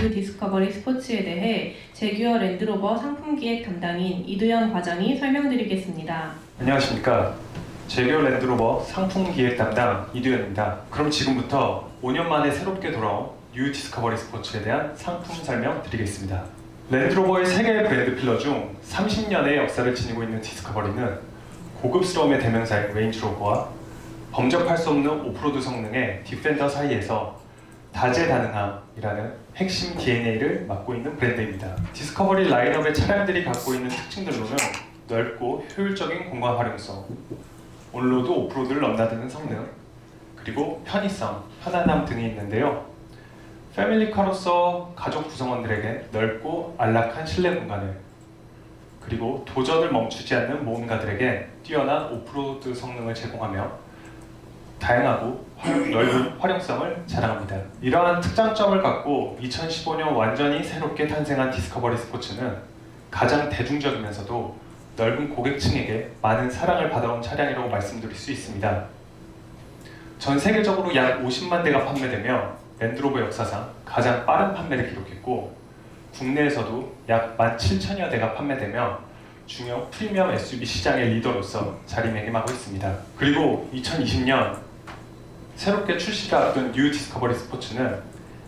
뉴 디스커버리 스포츠에 대해 제규어 랜드로버 상품 기획 담당인 이두현 과장이 설명드리겠습니다. 안녕하십니까. 제교 랜드로버 상품 기획 담당 이두현입니다. 그럼 지금부터 5년 만에 새롭게 돌아온 뉴 디스커버리 스포츠에 대한 상품 설명 드리겠습니다. 랜드로버의 세계 브랜드 필러 중 30년의 역사를 지니고 있는 디스커버리는 고급스러움의 대명사인 레인지로버와 범접할 수 없는 오프로드 성능의 디펜더 사이에서 다재다능함이라는 핵심 DNA를 맡고 있는 브랜드입니다. 디스커버리 라인업의 차량들이 갖고 있는 특징들로는 넓고 효율적인 공간 활용성, 온로드 오프로드를 넘나드는 성능, 그리고 편의성, 편안함 등이 있는데요. 패밀리카로서 가족 구성원들에게 넓고 안락한 실내 공간을 그리고 도전을 멈추지 않는 모험가들에게 뛰어난 오프로드 성능을 제공하며 다양하고 활- 넓은 활용성을 자랑합니다. 이러한 특장점을 갖고 2015년 완전히 새롭게 탄생한 디스커버리 스포츠는 가장 대중적이면서도 넓은 고객층에게 많은 사랑을 받아온 차량이라고 말씀드릴 수 있습니다. 전 세계적으로 약 50만 대가 판매되며 랜드로버 역사상 가장 빠른 판매를 기록했고 국내에서도 약 17,000여 대가 판매되며 중형 프리미엄 SUV 시장의 리더로서 자리매김하고 있습니다. 그리고 2020년 새롭게 출시를 앞둔 뉴 디스커버리 스포츠는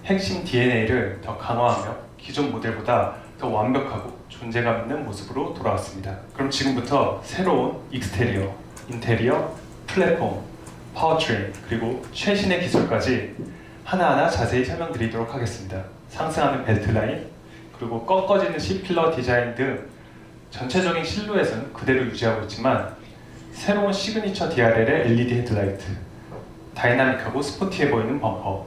핵심 DNA를 더 강화하며 기존 모델보다 더 완벽하고 존재감 있는 모습으로 돌아왔습니다. 그럼 지금부터 새로운 익스테리어, 인테리어, 플랫폼, 파워트레인 그리고 최신의 기술까지 하나하나 자세히 설명드리도록 하겠습니다. 상승하는 벨트 라인 그리고 꺾어지는 C필러 디자인 등 전체적인 실루엣은 그대로 유지하고 있지만 새로운 시그니처 DRL의 LED 헤드라이트 다이나믹하고 스포티해 보이는 범퍼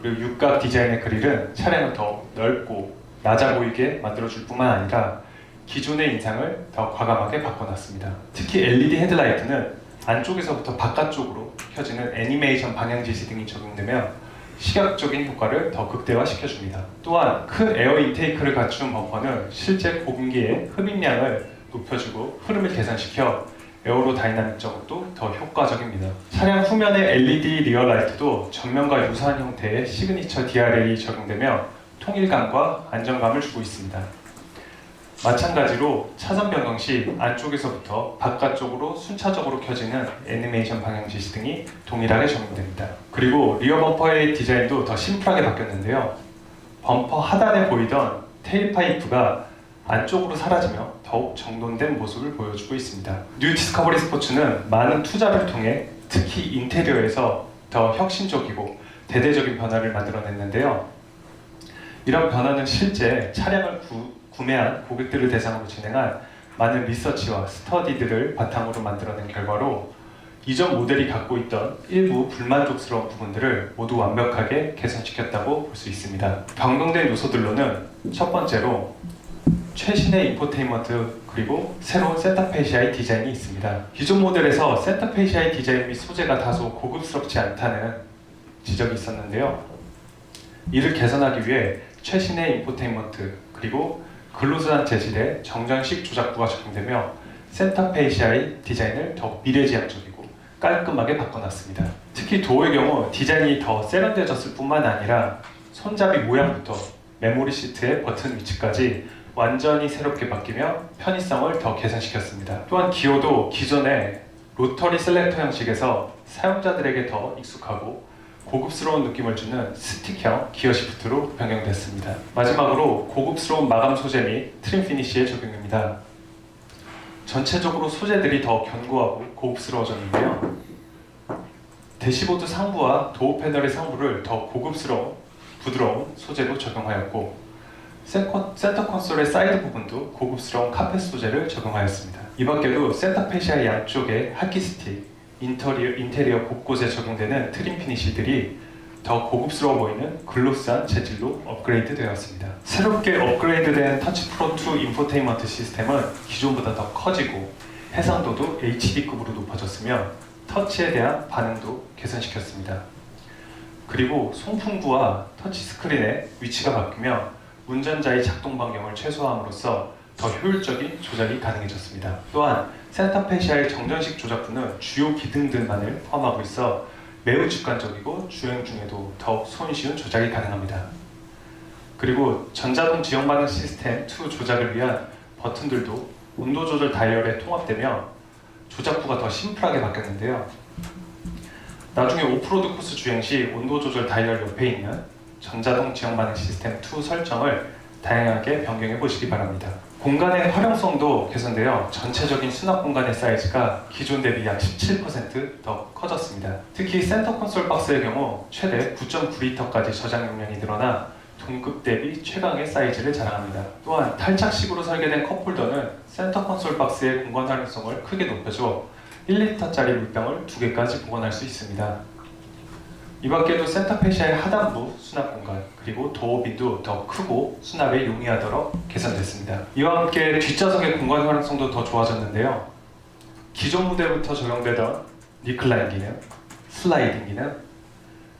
그리고 육각 디자인의 그릴은 차량을 더 넓고 낮아 보이게 만들어줄 뿐만 아니라 기존의 인상을 더 과감하게 바꿔놨습니다. 특히 LED 헤드라이트는 안쪽에서부터 바깥쪽으로 켜지는 애니메이션 방향 지시 등이 적용되며 시각적인 효과를 더 극대화시켜줍니다. 또한 큰 에어 인테이크를 갖춘 범퍼는 실제 공기의 흡입량을 높여주고 흐름을 개선시켜 에어로 다이나믹적으로도 더 효과적입니다. 차량 후면의 LED 리어 라이트도 전면과 유사한 형태의 시그니처 DRL이 적용되며 통일감과 안정감을 주고 있습니다. 마찬가지로 차선 변경 시 안쪽에서부터 바깥쪽으로 순차적으로 켜지는 애니메이션 방향 지시 등이 동일하게 적용됩니다. 그리고 리어 범퍼의 디자인도 더 심플하게 바뀌었는데요. 범퍼 하단에 보이던 테일 파이프가 안쪽으로 사라지며 더욱 정돈된 모습을 보여주고 있습니다. 뉴 디스커버리 스포츠는 많은 투자를 통해 특히 인테리어에서 더 혁신적이고 대대적인 변화를 만들어냈는데요. 이런 변화는 실제 차량을 구, 구매한 고객들을 대상으로 진행한 많은 리서치와 스터디들을 바탕으로 만들어낸 결과로 이전 모델이 갖고 있던 일부 불만족스러운 부분들을 모두 완벽하게 개선시켰다고 볼 수 있습니다. 변경된 요소들로는 첫 번째로 최신의 인포테인먼트 그리고 새로운 센터페시아의 디자인이 있습니다. 기존 모델에서 센터페시아의 디자인 및 소재가 다소 고급스럽지 않다는 지적이 있었는데요. 이를 개선하기 위해 최신의 인포테인먼트 그리고 글로스한 재질의 정전식 조작부가 적용되며 센터페시아의 디자인을 더욱 미래지향적이고 깔끔하게 바꿔놨습니다. 특히 도어의 경우 디자인이 더 세련되어졌을 뿐만 아니라 손잡이 모양부터 메모리 시트의 버튼 위치까지 완전히 새롭게 바뀌며 편의성을 더 개선시켰습니다. 또한 기어도 기존의 로터리 셀렉터 형식에서 사용자들에게 더 익숙하고 고급스러운 느낌을 주는 스틱형 기어 시프트로 변경됐습니다. 마지막으로 고급스러운 마감 소재 및 트림 피니쉬에 적용됩니다. 전체적으로 소재들이 더 견고하고 고급스러워졌는데요. 대시보드 상부와 도어 패널의 상부를 더 고급스러운 부드러운 소재로 적용하였고 센터, 콘솔의 사이드 부분도 고급스러운 카펫 소재를 적용하였습니다. 이 밖에도 센터 페시아 양쪽에 하키 스틱, 인테리어, 인테리어 곳곳에 적용되는 트림 피니쉬들이 더 고급스러워 보이는 글로스한 재질로 업그레이드 되었습니다. 새롭게 업그레이드된 터치 프로 2 인포테인먼트 시스템은 기존보다 더 커지고 해상도도 HD급으로 높아졌으며 터치에 대한 반응도 개선시켰습니다. 그리고 송풍구와 터치 스크린의 위치가 바뀌며 운전자의 작동 반경을 최소화함으로써 더 효율적인 조작이 가능해졌습니다. 또한 센터페시아의 정전식 조작부는 주요 기능들만을 포함하고 있어 매우 직관적이고 주행 중에도 더욱 손쉬운 조작이 가능합니다. 그리고 전자동 지형 반응 시스템 2 조작을 위한 버튼들도 온도 조절 다이얼에 통합되며 조작부가 더 심플하게 바뀌었는데요. 나중에 오프로드 코스 주행 시 온도 조절 다이얼 옆에 있는 전자동 지형 반응 시스템 2 설정을 다양하게 변경해 보시기 바랍니다. 공간의 활용성도 개선되어 전체적인 수납 공간의 사이즈가 기존 대비 약 17%더 커졌습니다. 특히 센터 콘솔 박스의 경우 최대 9.9리터까지 저장 용량이 늘어나 동급 대비 최강의 사이즈를 자랑합니다. 또한 탈착식으로 설계된 컵홀더는 센터 콘솔 박스의 공간 활용성을 크게 높여줘 1리터짜리 물병을 두 개까지 보관할 수 있습니다. 이 밖에도 센터페시아의 하단부 수납 공간 그리고 도어빈도 더 크고 수납에 용이하도록 개선됐습니다. 이와 함께 뒷좌석의 공간 활용성도 더 좋아졌는데요. 기존 모델부터 적용되던 리클라인 기능, 슬라이딩 기능,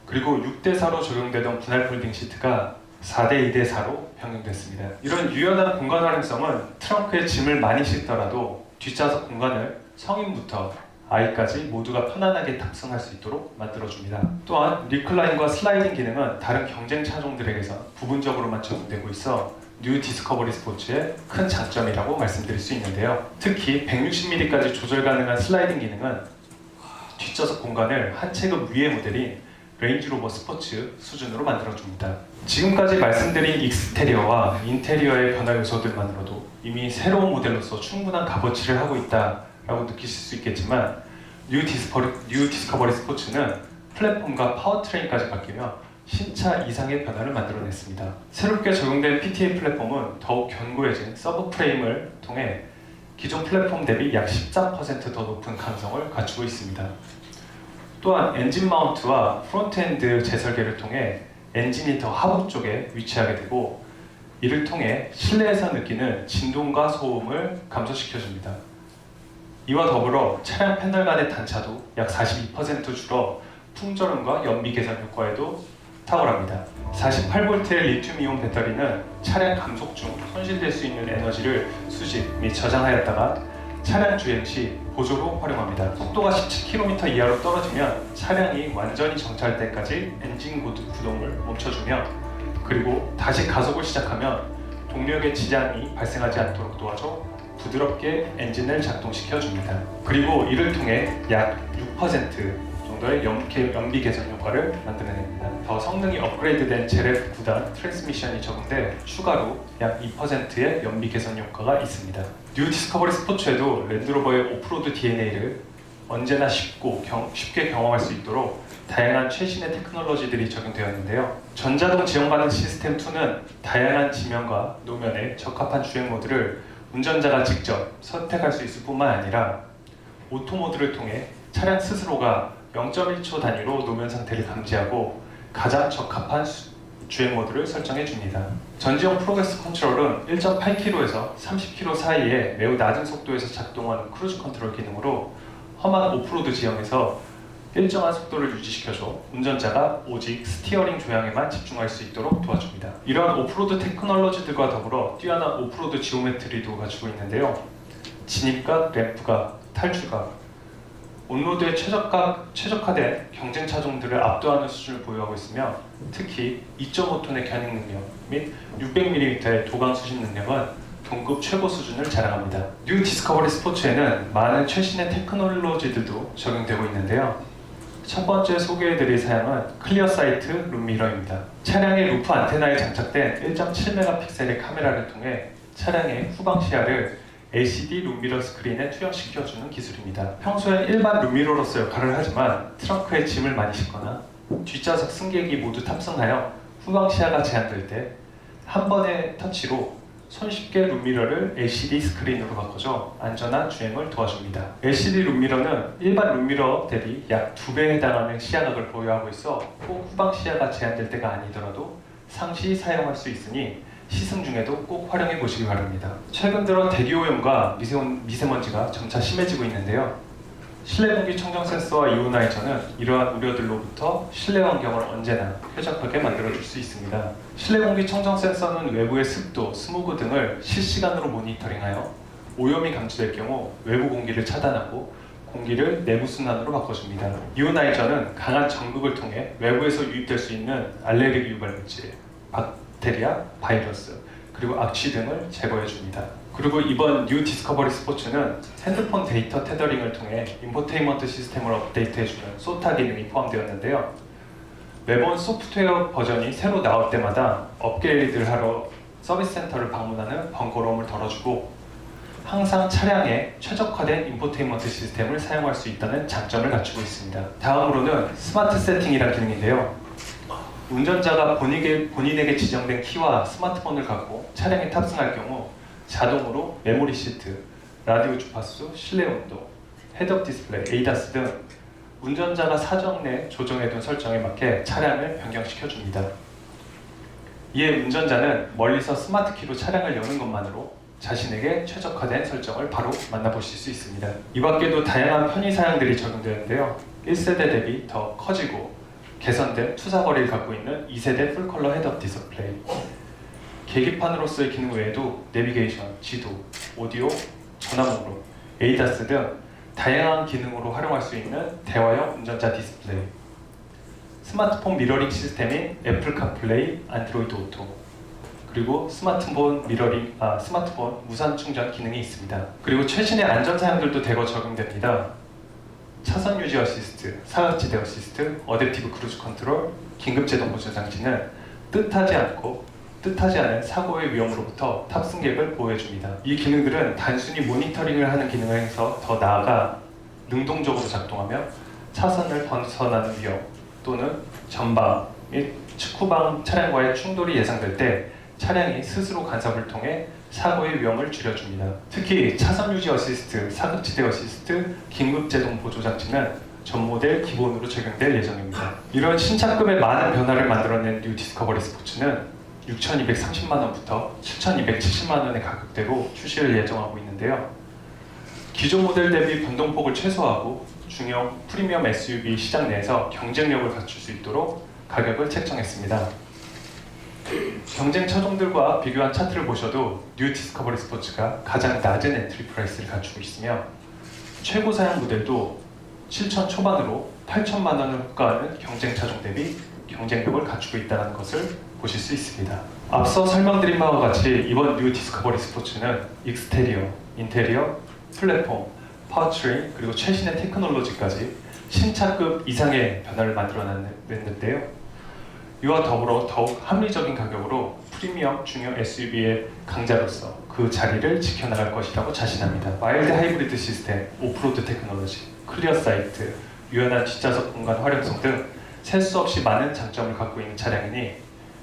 그리고 6대4로 적용되던 분할 폴딩 시트가 4대2대4로 변경됐습니다. 이런 유연한 공간 활용성은 트렁크에 짐을 많이 싣더라도 뒷좌석 공간을 성인부터 아이까지 모두가 편안하게 탑승할 수 있도록 만들어줍니다. 또한 리클라인과 슬라이딩 기능은 다른 경쟁 차종들에게서 부분적으로만 적용되고 있어 뉴 디스커버리 스포츠의 큰 장점이라고 말씀드릴 수 있는데요. 특히 160mm까지 조절 가능한 슬라이딩 기능은 뒷좌석 공간을 한 체급 위의 모델인 레인지로버 스포츠 수준으로 만들어줍니다. 지금까지 말씀드린 익스테리어와 인테리어의 변화 요소들만으로도 이미 새로운 모델로서 충분한 값어치를 하고 있다 라고 느끼실 수 있겠지만 뉴 디스커버리, 뉴 디스커버리 스포츠는 플랫폼과 파워트레인까지 바뀌며 신차 이상의 변화를 만들어냈습니다. 새롭게 적용된 PTA 플랫폼은 더욱 견고해진 서브 프레임을 통해 기존 플랫폼 대비 약 14%더 높은 강성을 갖추고 있습니다. 또한 엔진 마운트와 프론트엔드 재설계를 통해 엔진이 더 하부 쪽에 위치하게 되고 이를 통해 실내에서 느끼는 진동과 소음을 감소시켜줍니다. 이와 더불어 차량 패널 간의 단차도 약 42% 줄어 풍절음과 연비 개선 효과에도 탁월합니다. 48V의 리튬이온 배터리는 차량 감속 중 손실될 수 있는 에너지를 수집 및 저장하였다가 차량 주행 시 보조로 활용합니다. 속도가 17km 이하로 떨어지면 차량이 완전히 정차할 때까지 엔진 구동을 멈춰주며 그리고 다시 가속을 시작하면 동력에 지장이 발생하지 않도록 도와줘 부드럽게 엔진을 작동시켜 줍니다. 그리고 이를 통해 약 6% 정도의 연비, 개선 효과를 만들어냅니다. 더 성능이 업그레이드된 ZF 9단 트랜스미션이 적용돼 추가로 약 2%의 연비 개선 효과가 있습니다. 뉴 디스커버리 스포츠에도 랜드로버의 오프로드 DNA를 언제나 쉽고 경- 쉽게 경험할 수 있도록 다양한 최신의 테크놀로지들이 적용되었는데요. 전자동 지형 반응 시스템 2는 다양한 지면과 노면에 적합한 주행 모드를 운전자가 직접 선택할 수 있을 뿐만 아니라 오토 모드를 통해 차량 스스로가 0.1초 단위로 노면 상태를 감지하고 가장 적합한 수- 주행 모드를 설정해 줍니다. 전지형 프로그레스 컨트롤은 1.8km에서 30km 사이에 매우 낮은 속도에서 작동하는 크루즈 컨트롤 기능으로 험한 오프로드 지형에서 일정한 속도를 유지시켜줘 운전자가 오직 스티어링 조향에만 집중할 수 있도록 도와줍니다. 이러한 오프로드 테크놀로지들과 더불어 뛰어난 오프로드 지오메트리도 갖추고 있는데요. 진입각, 램프각, 탈출각, 온로드에 최적화, 최적화된 경쟁 차종들을 압도하는 수준을 보유하고 있으며 특히 2.5톤의 견인 능력 및 600mm의 도강 수신 능력은 동급 최고 수준을 자랑합니다. 뉴 디스커버리 스포츠에는 많은 최신의 테크놀로지들도 적용되고 있는데요. 첫 번째 소개해드릴 사양은 클리어 사이트 룸미러입니다. 차량의 루프 안테나에 장착된 1.7메가픽셀의 카메라를 통해 차량의 후방 시야를 LCD 룸미러 스크린에 투영시켜주는 기술입니다. 평소엔 일반 룸미러로서 역할을 하지만 트렁크에 짐을 많이 싣거나 뒷좌석 승객이 모두 탑승하여 후방 시야가 제한될 때 한 번의 터치로 손쉽게 룸미러를 LCD 스크린으로 바꿔줘 안전한 주행을 도와줍니다. LCD 룸미러는 일반 룸미러 대비 약 2배에 해당하는 시야각을 보유하고 있어 꼭 후방 시야가 제한될 때가 아니더라도 상시 사용할 수 있으니 시승 중에도 꼭 활용해 보시기 바랍니다. 최근 들어 대기 오염과 미세먼, 미세먼지가 점차 심해지고 있는데요. 실내 공기 청정 센서와 이오나이저는 이러한 우려들로부터 실내 환경을 언제나 쾌적하게 만들어줄 수 있습니다. 실내 공기 청정 센서는 외부의 습도, 스모그 등을 실시간으로 모니터링하여 오염이 감지될 경우 외부 공기를 차단하고 공기를 내부 순환으로 바꿔줍니다. 이오나이저는 강한 전극을 통해 외부에서 유입될 수 있는 알레르기 유발 물질, 박, 박테리아, 바이러스, 그리고 악취 등을 제거해 줍니다. 그리고 이번 뉴 디스커버리 스포츠는 핸드폰 데이터 테더링을 통해 인포테인먼트 시스템을 업데이트해주는 소타 기능이 포함되었는데요. 매번 소프트웨어 버전이 새로 나올 때마다 업그레이드를 하러 서비스 센터를 방문하는 번거로움을 덜어주고 항상 차량에 최적화된 인포테인먼트 시스템을 사용할 수 있다는 장점을 갖추고 있습니다. 다음으로는 스마트 세팅이라는 기능인데요. 운전자가 본인에게, 본인에게 지정된 키와 스마트폰을 갖고 차량에 탑승할 경우 자동으로 메모리 시트, 라디오 주파수, 실내 온도, 헤드업 디스플레이, 에이다스 등 운전자가 사전 내 조정해둔 설정에 맞게 차량을 변경시켜 줍니다. 이에 운전자는 멀리서 스마트 키로 차량을 여는 것만으로 자신에게 최적화된 설정을 바로 만나보실 수 있습니다. 이 밖에도 다양한 편의 사양들이 적용되는데요. 1세대 대비 더 커지고 개선된 투사거리를 갖고 있는 2세대 풀컬러 헤드업 디스플레이 계기판으로서의 기능 외에도 내비게이션, 지도, 오디오, 전화 목록, 에이다스 등 다양한 기능으로 활용할 수 있는 대화형 운전자 디스플레이 스마트폰 미러링 시스템인 애플 카플레이, 안드로이드 오토 그리고 스마트폰 미러링, 아, 스마트폰 무선 충전 기능이 있습니다. 그리고 최신의 안전 사양들도 대거 적용됩니다. 차선 유지 어시스트, 사각지대 어시스트, 어댑티브 크루즈 컨트롤, 긴급 제동 보조 장치는 뜻하지 않고 뜻하지 않은 사고의 위험으로부터 탑승객을 보호해줍니다. 이 기능들은 단순히 모니터링을 하는 기능을 해서 더 나아가 능동적으로 작동하며 차선을 벗어나는 위험 또는 전방 및 측후방 차량과의 충돌이 예상될 때 차량이 스스로 간섭을 통해 사고의 위험을 줄여줍니다. 특히 차선 유지 어시스트, 사각지대 어시스트, 긴급 제동 보조 장치는 전 모델 기본으로 적용될 예정입니다. 이런 신차급의 많은 변화를 만들어낸 뉴 디스커버리 스포츠는 6,230만 원부터 7,270만 원의 가격대로 출시를 예정하고 있는데요. 기존 모델 대비 변동폭을 최소화하고 중형 프리미엄 SUV 시장 내에서 경쟁력을 갖출 수 있도록 가격을 책정했습니다. 경쟁 차종들과 비교한 차트를 보셔도 뉴 디스커버리 스포츠가 가장 낮은 엔트리 프라이스를 갖추고 있으며 최고 사양 모델도 7천 초반으로 8천만 원을 호가하는 경쟁 차종 대비 경쟁력을 갖추고 있다는 것을 보실 수 있습니다. 앞서 설명드린 바와 같이 이번 뉴 디스커버리 스포츠는 익스테리어, 인테리어, 플랫폼, 파워트레인 그리고 최신의 테크놀로지까지 신차급 이상의 변화를 만들어냈는데요. 이와 더불어 더욱 합리적인 가격으로 프리미엄 중형 SUV의 강자로서 그 자리를 지켜나갈 것이라고 자신합니다. 마일드 하이브리드 시스템, 오프로드 테크놀로지, 클리어 사이트, 유연한 뒷좌석 공간 활용성 등 셀 수 없이 많은 장점을 갖고 있는 차량이니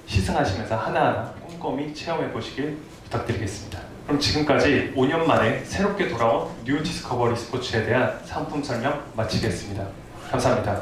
시승하시면서 하나하나 꼼꼼히 체험해 보시길 부탁드리겠습니다. 그럼 지금까지 5년 만에 새롭게 돌아온 뉴 디스커버리 스포츠에 대한 상품 설명 마치겠습니다. 감사합니다.